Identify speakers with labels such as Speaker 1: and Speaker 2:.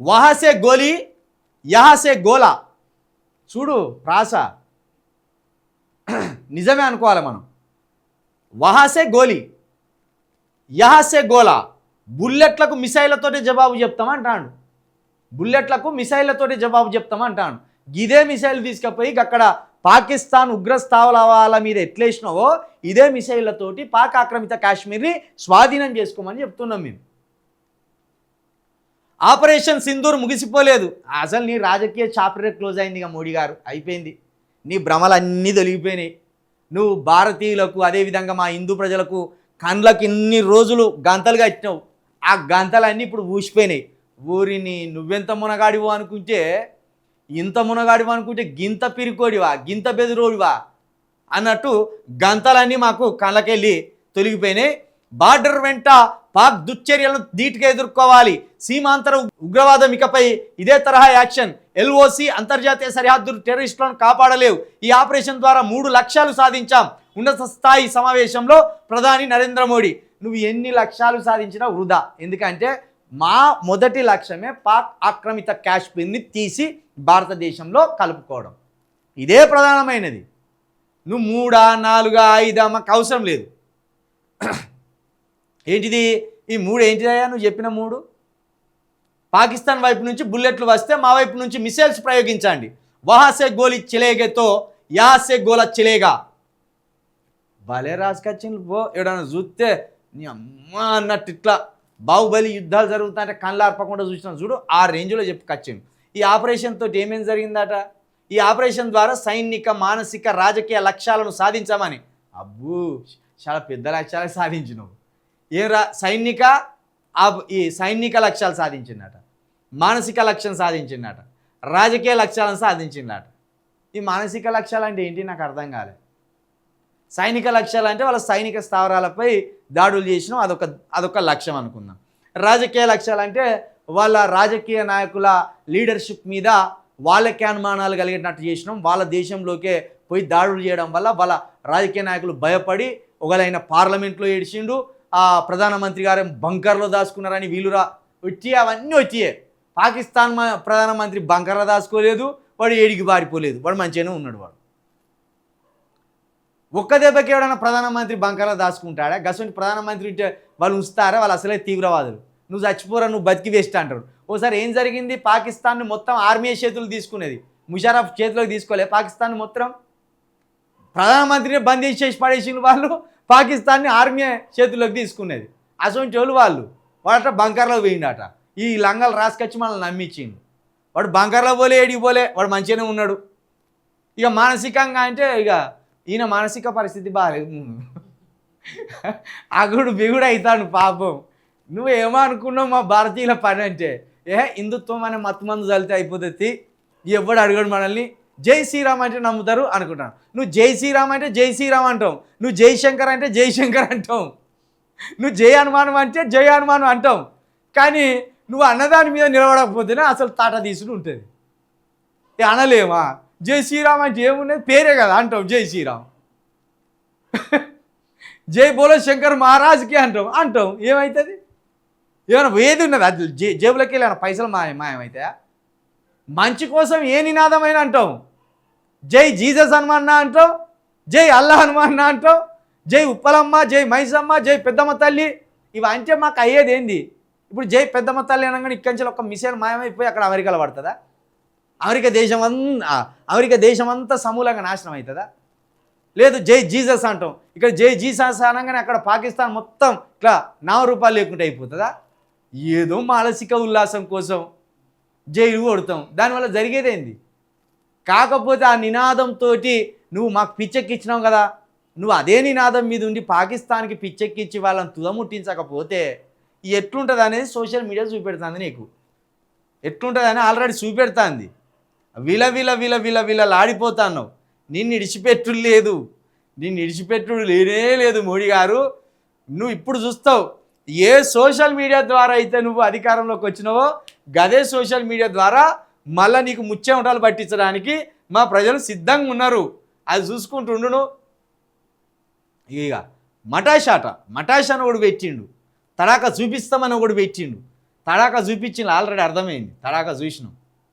Speaker 1: వహసే గోలి యహసే గోలా. చూడు ప్రాస నిజమే అనుకోవాలి మనం. వహాసే గోలి యహసే గోలా. బుల్లెట్లకు మిసైళ్ళతోటి జవాబు చెప్తామంటాడు బుల్లెట్లకు మిసైళ్ళతోటి జవాబు చెప్తామంటాడు ఇదే మిసైల్ తీసుకుపోయి అక్కడ పాకిస్తాన్ ఉగ్రస్థావరాల మీద ఎట్లేసినావో ఇదే మిసైళ్ళతోటి పాక్ ఆక్రమిత కాశ్మీర్ని స్వాధీనం చేసుకోమని చెప్తున్నాం మేము. ఆపరేషన్ సింధూర్ ముగిసిపోలేదు. అసలు నీ రాజకీయ చాప్టర్ క్లోజ్ అయింది ఇక మోడీ గారు. అయిపోయింది. నీ భ్రమలన్నీ తొలగిపోయినాయి. నువ్వు భారతీయులకు అదేవిధంగా మా హిందూ ప్రజలకు కండ్లకు ఇన్ని రోజులు గంతలుగా ఇచ్చినావు. ఆ గంతలన్నీ ఇప్పుడు ఊసిపోయినాయి. ఊరిని నువ్వెంత మునగాడివో అనుకుంటే ఇంత మునగాడివో అనుకుంటే గింత పిరికోడివా గింత బెదిరోడివా అన్నట్టు గంతలన్నీ మాకు కళ్ళకెళ్ళి తొలగిపోయినాయి. బార్డర్ వెంట పాక్ దుశ్చర్యలను ధీటుగా ఎదుర్కోవాలి. సీమాంతర ఉగ్రవాదం ఇకపై ఇదే తరహా యాక్షన్. ఎల్ఓసి అంతర్జాతీయ సరిహద్దులు టెర్రరిస్టులను కాపాడలేవు. ఈ ఆపరేషన్ ద్వారా మూడు లక్ష్యాలు సాధించాం. ఉన్నత స్థాయి సమావేశంలో ప్రధాని నరేంద్ర మోడీ. నువ్వు ఎన్ని లక్ష్యాలు సాధించినా వృధా. ఎందుకంటే మా మొదటి లక్ష్యమే పాక్ ఆక్రమిత కాశ్మీర్ని తీసి భారతదేశంలో కలుపుకోవడం. ఇదే ప్రధానమైనది. నువ్వు మూడా నాలుగా ఐదా మాకు అవసరం లేదు. ఏంటిది? ఈ మూడు ఏంటిదయ్యా? నువ్వు చెప్పిన మూడు. పాకిస్తాన్ వైపు నుంచి బుల్లెట్లు వస్తే మా వైపు నుంచి మిసైల్స్ ప్రయోగించండి. వహాసే గోలి చిలేగతో యాసే గోల చిలేగా. భలే రాసుకొచ్చింది పో. ఎవడన్నా చూస్తే నీ అమ్మ అన్నట్టు ఇట్లా బాహుబలి యుద్ధాలు జరుగుతుంటే కళ్ళు ఆర్పకుండా చూసినా చూడు ఆ రేంజ్లో చెప్పుకొచ్చింది ఈ ఆపరేషన్ తోటి ఏమేం జరిగిందట? ఈ ఆపరేషన్ ద్వారా సైనిక మానసిక రాజకీయ లక్ష్యాలను సాధించామని. అబ్బూ చాలా పెద్ద లక్ష్యాలు సాధించినావు. ఏ రా సైనిక ఆ- ఈ సైనిక లక్ష్యాలు సాధించిందట. మానసిక లక్ష్యం సాధించిందట. రాజకీయ లక్ష్యాలను సాధించిందట. ఈ మానసిక లక్ష్యాలు అంటే ఏంటి? నాకు అర్థం కాలే. సైనిక లక్ష్యాలు అంటే వాళ్ళ సైనిక స్థావరాలపై దాడులు చేసినాం అదొక అదొక లక్ష్యం అనుకుందాం. రాజకీయ లక్ష్యాలు అంటే వాళ్ళ రాజకీయ నాయకుల లీడర్షిప్ మీద వాళ్ళకే అనుమానాలు కలిగేటట్టు చేసినాం. వాళ్ళ దేశంలోకే పోయి దాడులు చేయడం వల్ల వాళ్ళ రాజకీయ నాయకులు భయపడి ఒకలైన పార్లమెంట్లో ఏడిచిండు ప్రధానమంత్రి గారు బంకర్లో దాచుకున్నారని వీలురా వచ్చి అవన్నీ వచ్చియే పాకిస్తాన్ మ- ప్రధానమంత్రి బంకర్లో దాచుకోలేదు వాడు ఏడికి పారిపోలేదు వాడు మంచిగానే ఉన్నాడు వాడు. ఒక్క దెబ్బకి ఎవడైనా ప్రధానమంత్రి బంకర్లో దాచుకుంటాడా? గసంటి ప్రధానమంత్రి వాళ్ళు ఉంచుతారా? వాళ్ళు అసలే తీవ్రవాదులు. నువ్వు చచ్చిపోరా నువ్వు బతికి వేస్ట్ అంటారు. ఓసారి ఏం జరిగింది? పాకిస్తాన్ మొత్తం ఆర్మీ చేతులు తీసుకునేది. ముషారఫ్ చేతిలోకి తీసుకోలే పాకిస్తాన్ మొత్తం. ప్రధానమంత్రిని బంద్ చేసి పడేసిన వాళ్ళు. పాకిస్తాన్ని ఆర్మీ చేతుల్లోకి తీసుకునేది. అసొంటి వాళ్ళు వాళ్ళు. వాడట బంకర్లో పోయిండట. ఈ లంగలు రాసుకొచ్చి మనల్ని నమ్మించిండు. వాడు బంకర్లో పోలే ఏడికి పోలే వాడు మంచిగానే ఉన్నాడు. ఇక మానసికంగా అంటే ఇక ఈయన మానసిక పరిస్థితి బాగాలేదు అగుడు బిగుడు అవుతాడు పాపం. నువ్వు ఏమో అనుకున్నావు మా భారతీయుల పని అంటే? ఏ హిందుత్వం అనే మత్తుమందు చల్లితే అయిపోతుంది. ఎవడు అడగడు మనల్ని? జై శ్రీరామ్ అంటే నమ్ముతారు అనుకుంటాను. నువ్వు జై శ్రీరామ్ అంటే జై శ్రీరామ్ అంటావు. నువ్వు జై శంకర్ అంటే జై శంకర్ అంటావు. నువ్వు జై హనుమానం అంటే జై హనుమానం అంటావు. కానీ నువ్వు అన్నదాని మీద నిలబడకపోతేనే అసలు తాట తీసుకుని ఉంటుంది. ఏ అనలేమా? జై శ్రీరామ్ అంటే ఏమున్నది? పేరే కదా అంటాం జై శ్రీరామ్. జై బోలో శంకర్ మహారాజ్కి అంటాం అంటాం ఏమవుతుంది ఏమైనా ఏది ఉన్నది? అది జే జేబులకి వెళ్ళి పైసలు మాయ మాయమవుతాయా మంచి కోసం ఏ నినాదమైనా అంటాం జై జీజస్ హనుమాన్న అంటాం జై అల్లా హనుమాన్న అంటాం జై ఉప్పలమ్మ జై మైసమ్మ జై పెద్దమ్మ తల్లి. ఇవి అంటే మాకు అయ్యేది ఏంది? ఇప్పుడు జై పెద్దమ్మ తల్లి అనగానే ఇక్కడి నుంచి ఒక మిషన్ మాయమైపోయి అక్కడ అమెరికాలో పడుతుందా? అమెరికా దేశం అంతా అమెరికా దేశం అంతా సమూలంగా నాశనం అవుతుందా? లేదు జై జీసస్ అంటాం. ఇక్కడ జై జీసస్ అనగానే అక్కడ పాకిస్తాన్ మొత్తం ఇట్లా నామ రూపాయలు లేకుండా అయిపోతుందా? ఏదో మానసిక ఉల్లాసం కోసం జైలు కొడతాం. దానివల్ల జరిగేదేంది కాకపోతే ఆ నినాదంతో నువ్వు మాకు పిచ్చెక్కిచ్చినావు కదా. నువ్వు అదే నినాదం మీద ఉండి పాకిస్తాన్కి పిచ్చెక్కిచ్చి వాళ్ళని తుదముట్టించకపోతే ఎట్లుంటుంది అనేది సోషల్ మీడియా చూపెడుతుంది నీకు. ఎట్లుంటుంది అని ఆల్రెడీ చూపెడుతుంది. విల విల విల విల విల లాడిపోతున్నావు. నిన్ను ఇడిచిపెట్టుడు లేదు. నిన్ను ఇడిచిపెట్టుడు లేనే లేదు మోడీ గారు. నువ్వు ఇప్పుడు చూస్తావు. ఏ సోషల్ మీడియా ద్వారా అయితే నువ్వు అధికారంలోకి వచ్చినావో గదే సోషల్ మీడియా ద్వారా మళ్ళీ నీకు ముచ్చెమటాలు పట్టించడానికి మా ప్రజలు సిద్ధంగా ఉన్నారు. అది చూసుకుంటుండును. ఇక మటాషాట మటాష్ అని ఒకడు పెట్టిండు. తడాక చూపిస్తామని ఒకడు పెట్టిండు. తడాక చూపించిండు ఆల్రెడీ అర్థమైంది. తడాక చూసినాం.